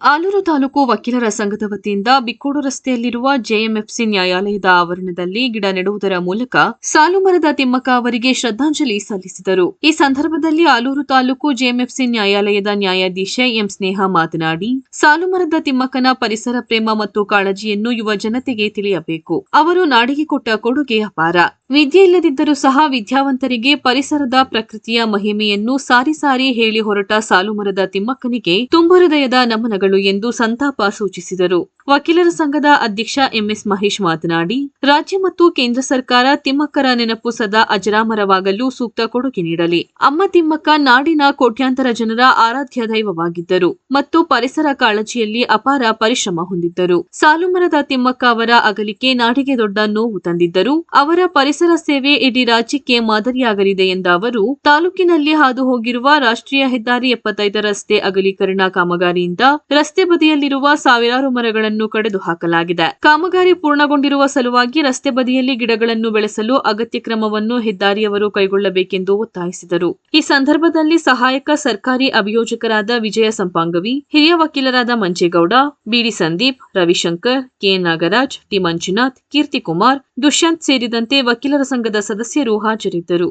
ಆಲೂರು ತಾಲೂಕು ವಕೀಲರ ಸಂಘದ ವತಿಯಿಂದ ಬಿಕ್ಕೋಡು ರಸ್ತೆಯಲ್ಲಿರುವ ಜೆಎಂಎಫ್ಸಿ ನ್ಯಾಯಾಲಯದ ಆವರಣದಲ್ಲಿ ಗಿಡ ನೆಡುವುದರ ಮೂಲಕ ಸಾಲುಮರದ ತಿಮ್ಮಕ್ಕ ಅವರಿಗೆ ಶ್ರದ್ಧಾಂಜಲಿ ಸಲ್ಲಿಸಿದರು. ಈ ಸಂದರ್ಭದಲ್ಲಿ ಆಲೂರು ತಾಲೂಕು ಜೆಎಂಎಫ್ಸಿ ನ್ಯಾಯಾಲಯದ ನ್ಯಾಯಾಧೀಶೆ ಎಂ ಸ್ನೇಹ ಮಾತನಾಡಿ ಸಾಲುಮರದ ತಿಮ್ಮಕ್ಕನ ಪರಿಸರ ಪ್ರೇಮ ಮತ್ತು ಕಾಳಜಿಯನ್ನು ಯುವ ಜನತೆಗೆ ತಿಳಿಯಬೇಕು. ಅವರು ನಾಡಿಗೆ ಕೊಟ್ಟ ಕೊಡುಗೆ ಅಪಾರ. ವಿದ್ಯೆ ಇಲ್ಲದಿದ್ದರೂ ಸಹ ವಿದ್ಯಾವಂತರಿಗೆ ಪರಿಸರದ ಪ್ರಕೃತಿಯ ಮಹಿಮೆಯನ್ನು ಸಾರಿ ಸಾರಿ ಹೇಳಿ ಹೊರಟ ಸಾಲುಮರದ ತಿಮ್ಮಕ್ಕನಿಗೆ ತುಂಬು ಹೃದಯದ ನಮನಗಳು ಎಂದು ಸಂತಾಪ ಸೂಚಿಸಿದರು. ವಕೀಲರ ಸಂಘದ ಅಧ್ಯಕ್ಷ ಎಂಎಸ್ ಮಹೇಶ್ ಮಾತನಾಡಿ, ರಾಜ್ಯ ಮತ್ತು ಕೇಂದ್ರ ಸರ್ಕಾರ ತಿಮ್ಮಕ್ಕರ ನೆನಪು ಸದಾ ಅಜರಾಮರವಾಗಲು ಸೂಕ್ತ ಕೊಡುಗೆ ನೀಡಲಿ. ಅಮ್ಮ ತಿಮ್ಮಕ್ಕ ನಾಡಿನ ಕೋಟ್ಯಾಂತರ ಜನರ ಆರಾಧ್ಯ ದೈವವಾಗಿದ್ದರು ಮತ್ತು ಪರಿಸರ ಕಾಳಜಿಯಲ್ಲಿ ಅಪಾರ ಪರಿಶ್ರಮ ಹೊಂದಿದ್ದರು. ಸಾಲುಮರದ ತಿಮ್ಮಕ್ಕ ಅವರ ಅಗಲಿಕೆ ನಾಡಿಗೆ ದೊಡ್ಡ ನೋವು ತಂದಿದ್ದರು. ಅವರ ಪರಿಸರ ಸೇವೆ ಇಡೀ ರಾಜ್ಯಕ್ಕೆ ಮಾದರಿಯಾಗಲಿದೆ ಎಂದ ಅವರು, ತಾಲೂಕಿನಲ್ಲಿ ಹಾದು ಹೋಗಿರುವ ರಾಷ್ಟ್ರೀಯ ಹೆದ್ದಾರಿ ಎಪ್ಪತ್ತೈದು ರಸ್ತೆ ಅಗಲೀಕರಣ ಕಾಮಗಾರಿಯಿಂದ ರಸ್ತೆ ಬದಿಯಲ್ಲಿರುವ ಸಾವಿರಾರು ಮರಗಳನ್ನು ಕಡಿದು ಹಾಕಲಾಗಿದೆ. ಕಾಮಗಾರಿ ಪೂರ್ಣಗೊಂಡಿರುವ ಸಲುವಾಗಿ ರಸ್ತೆ ಬದಿಯಲ್ಲಿ ಗಿಡಗಳನ್ನು ಬೆಳೆಸಲು ಅಗತ್ಯ ಕ್ರಮವನ್ನು ಹೆದ್ದಾರಿಯವರು ಕೈಗೊಳ್ಳಬೇಕೆಂದು ಒತ್ತಾಯಿಸಿದರು. ಈ ಸಂದರ್ಭದಲ್ಲಿ ಸಹಾಯಕ ಸರ್ಕಾರಿ ಅಭಿಯೋಜಕರಾದ ವಿಜಯ ಸಂಪಾಂಗವಿ, ಹಿರಿಯ ವಕೀಲರಾದ Manjegowda B D Sandeep, Ravishankar, K Nagaraj, T Manjunath, Keerthikumar, Dushyanth ಸೇರಿದಂತೆ ವಕೀಲರ ಸಂಘದ ಸದಸ್ಯರು ಹಾಜರಿದ್ದರು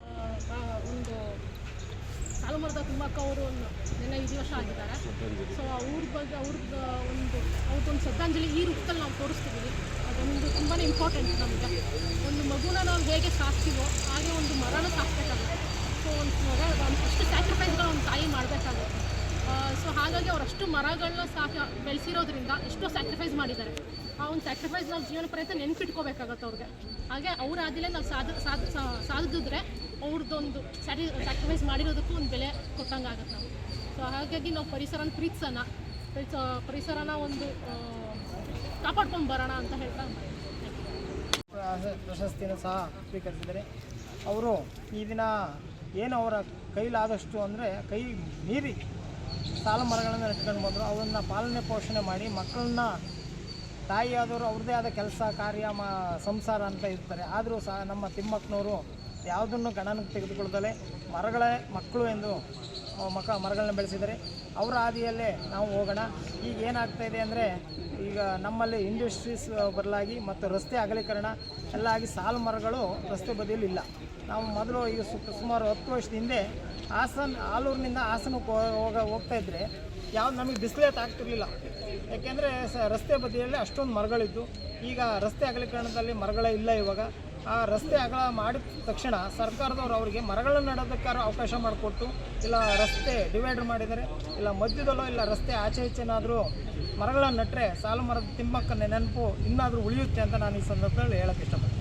ಆ, ಒಂದು ಅವರು ನೆನ್ನೆ ಐದು ವರ್ಷ ಆಗಿದ್ದಾರೆ. ಸೊ ಅವ್ರ ಬಗ್ಗೆ ಅವ್ರದ್ದು ಒಂದು ಅವ್ರದ್ದೊಂದು ಶ್ರದ್ಧಾಂಜಲಿ ಈ ರೂಪದಲ್ಲಿ ನಾವು ತೋರಿಸ್ತಿದ್ದೀವಿ ಅದೊಂದು ತುಂಬಾ ಇಂಪಾರ್ಟೆಂಟ್ ನಮಗೆ. ಒಂದು ಮಗುನ ನಾವು ಹೇಗೆ ಸಾಕ್ತೀವೋ, ಹಾಗೆ ಒಂದು ಮರನ ಸಾಕ್ಬೇಕಲ್ಲ ಸೊ ಒಂದು ಮರ ಒಂದು ಅಷ್ಟು ಸ್ಯಾಕ್ರಿಫೈಸ್ಗಳು ಒಂದು ತಾಯಿ ಮಾಡಬೇಕಾಗುತ್ತೆ. ಸೊ ಹಾಗಾಗಿ ಅವರಷ್ಟು ಮರಗಳನ್ನ ಸಾಕ, ಬೆಳೆಸಿರೋದ್ರಿಂದ ಎಷ್ಟೋ ಸ್ಯಾಕ್ರಿಫೈಸ್ ಮಾಡಿದ್ದಾರೆ. ಆ ಒಂದು ಸ್ಯಾಕ್ರಿಫೈಸ್ ನಾವು ಜೀವನ ಪ್ರಯತ್ನ ನೆನ್ಪಿಟ್ಕೋಬೇಕಾಗತ್ತೆ ಅವ್ರಿಗೆ. ಹಾಗೆ ಅವ್ರ ನಾವು ಸಾಧ ಸಾಧ ಸಾಧಿದ್ರೆ ಅವ್ರದ್ದೊಂದು ಸ್ಯಾಟಿ ಸ್ಯಾಕ್ರಿಫೈಸ್ ಮಾಡಿರೋದಕ್ಕೂ ಒಂದು ಬೆಲೆ ಕೊಟ್ಟಂಗೆ ಆಗುತ್ತೆ ನಾವು ಸೊ ಹಾಗಾಗಿ ನಾವು ಪರಿಸರನ ಪ್ರೀತಿಸೋಣ ಪರಿಸ ಪರಿಸರನ ಒಂದು ಕಾಪಾಡ್ಕೊಂಡು ಬರೋಣ ಅಂತ ಹೇಳ್ತಾ ಪ್ರಶಸ್ತಿನ ಸಹ ಸ್ವೀಕರಿಸಿದರೆ ಅವರು ಈ ದಿನ ಏನು ಅವರ ಕೈಲಾದಷ್ಟು ಅಂದರೆ ಕೈ ಮೀರಿ ಸಾಲ ಮರಗಳನ್ನು ನೆಟ್ಕೊಂಡು ಬಂದರು. ಅವನ್ನ ಪಾಲನೆ ಪೋಷಣೆ ಮಾಡಿ ಮಕ್ಕಳನ್ನ ತಾಯಿಯಾದವರು ಅವ್ರದ್ದೇ ಆದ ಕೆಲಸ, ಕಾರ್ಯ, ಮ ಸಂಸಾರ ಅಂತ ಇರ್ತಾರೆ. ಆದರೂ ಸಹ ನಮ್ಮ ತಿಮ್ಮಕ್ಕನವರು ಯಾವುದನ್ನು ಗಣನಕ್ಕೆ ತೆಗೆದುಕೊಳ್ಳದಲೇ ಮರಗಳೇ ಮಕ್ಕಳು ಎಂದು ಮಕ್ಕ ಮರಗಳನ್ನ ಬೆಳೆಸಿದ್ದಾರೆ ಅವರ ಹಾದಿಯಲ್ಲೇ ನಾವು ಹೋಗೋಣ. ಈಗ ಏನಾಗ್ತಾ ಇದೆ ಅಂದರೆ, ಈಗ ನಮ್ಮಲ್ಲಿ ಇಂಡಸ್ಟ್ರೀಸ್ ಬರಲಾಗಿ ಮತ್ತು ರಸ್ತೆ ಅಗಲೀಕರಣ ಎಲ್ಲ ಆಗಿ ಸಾಲು ಮರಗಳು ರಸ್ತೆ ಬದಿಯಲ್ಲಿ ಇಲ್ಲ. ನಾವು ಮೊದಲು ಈಗ ಸುಮಾರು ಹತ್ತು ವರ್ಷದ ಹಿಂದೆ ಹಾಸನ ಆಲೂರಿನಿಂದ ಹಾಸನಕ್ಕೆ ಹೋಗ, ಹೋಗ್ತಾ ಇದ್ದರೆ ಯಾವ್ದು ನಮಗೆ ಬಿಸಿಲೇ ಆಗ್ತಿರಲಿಲ್ಲ. ಯಾಕೆಂದರೆ ಸ, ರಸ್ತೆ ಬದಿಯಲ್ಲಿ ಅಷ್ಟೊಂದು ಮರಗಳಿದ್ದು. ಈಗ ರಸ್ತೆ ಅಗಲೀಕರಣದಲ್ಲಿ ಮರಗಳೇ ಇಲ್ಲ ಇವಾಗ. ಆ ರಸ್ತೆ ಅಗಲ ಮಾಡಿದ ತಕ್ಷಣ ಸರ್ಕಾರದವರು ಅವರಿಗೆ ಮರಗಳನ್ನು ನೆಡೋದಕ್ಕಾದ್ರೂ ಅವಕಾಶ ಮಾಡಿಕೊಟ್ಟು, ಇಲ್ಲ ರಸ್ತೆ ಡಿವೈಡರ್ ಮಾಡಿದರೆ, ಇಲ್ಲ ಮಧ್ಯದಲ್ಲೋ ಇಲ್ಲ ರಸ್ತೆ ಆಚೆ ಈಚೆನಾದರೂ ಮರಗಳನ್ನು ನೆಟ್ಟರೆ ಸಾಲು ಮರದ ತಿಮ್ಮಕ್ಕನ ನೆನಪು ಇನ್ನಾದರೂ ಉಳಿಯುತ್ತೆ ಅಂತ ನಾನು ಈ ಸಂದರ್ಭದಲ್ಲಿ ಹೇಳೋಕ್ಕೆ ಇಷ್ಟಪಡ್ತೀನಿ.